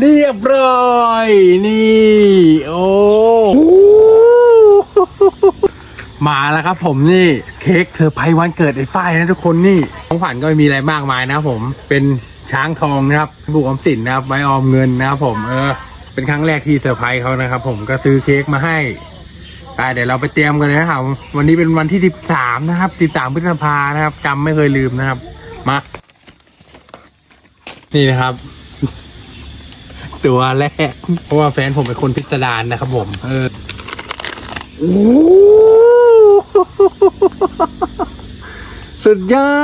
เรียบร้อย นี่ โอ้มาแล้วครับผมนี่เค้กเซอร์ไพรส์วันเกิดไอ้ฝ้ายนะทุกคนนี่ของขวัญก็ไม่มีอะไรมากมายนะผมเป็นช้างทองนะครับบุกออมสินนะครับไว้ออมเงินนะครับผมเออเป็นครั้งแรกที่เซอร์ไพรส์เขานะครับผมก็ซื้อเค้กมาให้ไปเดี๋ยวเราไปเตรียมกันเลยนะครับวันนี้เป็นวันที่ 13 นะครับ 13พฤษภานะครับจำไม่เคยลืมนะครับ มา นี่นะครับ ตัวแรก เพราะว่าแฟนผมเป็นคนพิสดารนะครับผม เออโอ้สุดยอ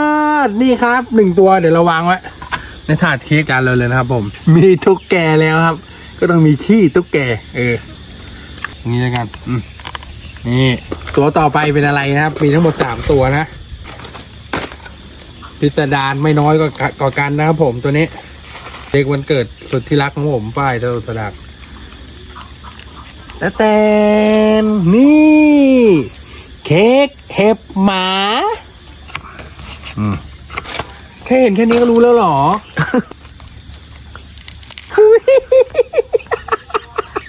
ด นี่ครับหนึ่งตัวเดี๋ยวเราวางไว้ ในถาดเค้กจานเราเลยนะครับผม มีตุ๊กแกแล้วครับ ก็ต้องมีขี้ตุ๊กแก เอออย่างนี้แล้วกันนี่ ตัวต่อไปเป็นอะไรนะครับ มีทั้งหมดสามตัวนะ พิสดารไม่น้อยกว่ากว่ากันนะครับผมตัวนี้ เด็กวันเกิดสุดที่รักของผมฝ้ายเทสดักแต่แต่นี่ เค้กเห็บหมาอืมแค่เห็นแค่นี้ก็รู้แล้วเหรอ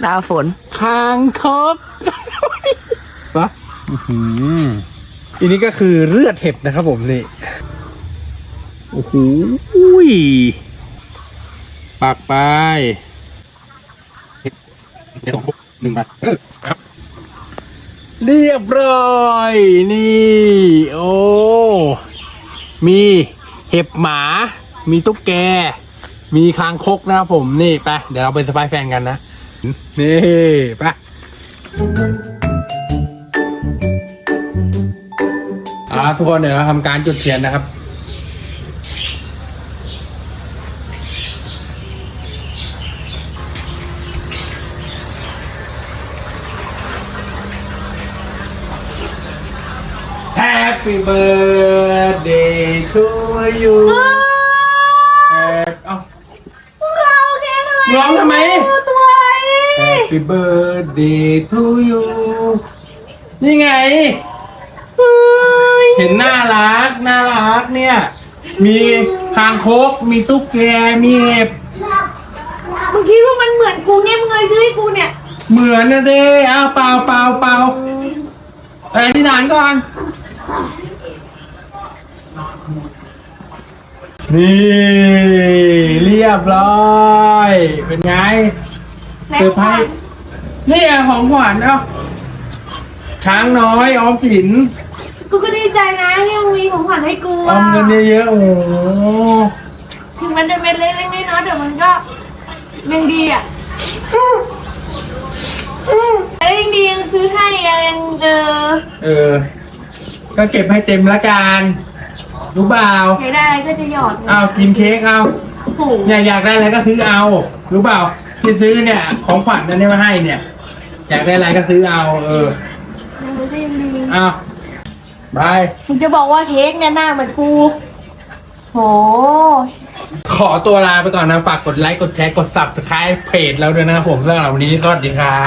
หน้าฝน คางคกปะอื้อหืออันนี้ก็คือเลือดเห็บนะครับผมนี่ โอ้โหย ปักไปเดี๋ยวหนึ่งบาทเออครับ เรียบร้อย นี่ โอ้ มีเห็บหมา มีตุ๊กแก มีคางคกนะครับผม นี่ไป เดี๋ยวเราไปสปายแฟนกันนะ นี่ไปอ่าทุกคนเดี๋ยวเราทำการจุดเทียนนะครับ Happy birthday to you เอ่อเอ้าโอเคเลยร้องทำไม ตัวอะไรนี่ Happy birthday to you นี่ไง เห็นน่ารัก น่ารักเนี่ย มีคางคก มีตุ๊กแก มีเห็บ มึงคิดว่ามันเหมือนกูเนี่ยมึงเลยซื้อให้กูเนี่ย เหมือนนะเด้อ้าวเปล่าเปล่าเปล่าไปที่ฐานก่อน นี่เรียบร้อย เป็นไงเซอร์ไพรส์นี่ไงของขวัญเอ้าช้างน้อยออมสินกูก็ดีใจนะที่มึงมีของขวัญให้กูอออะมเงินเยอะๆโอ้โหถึงมันจะเป็นเล็กๆน้อยๆแต่มันก็ยังดีอะแล้วยังดียังซื้อให้ยังเออ เออ ก็เก็บให้เต็มละกัน รู้เปล่าอยากได้อะไรก็จะหยอดเอากินเค้กเอาโอ้โหอยากอยากได้อะไรก็ซื้อเอา รู้เปล่าที่ซื้อเนี่ย ของขวัญอันนี้มาให้เนี่ย อยากได้อะไรก็ซื้อเอา เออยังดูก็ยังดีเอาบาย มึงจะบอกว่าเค้กเนี่ยหน้าเหมือนกูโห ขอตัวลาไปก่อนนะ ฝากกดไลค์ กดแชร์ กด subscribe เพจเราด้วยนะครับผมสำหรับวันนี้สวัสดีครับ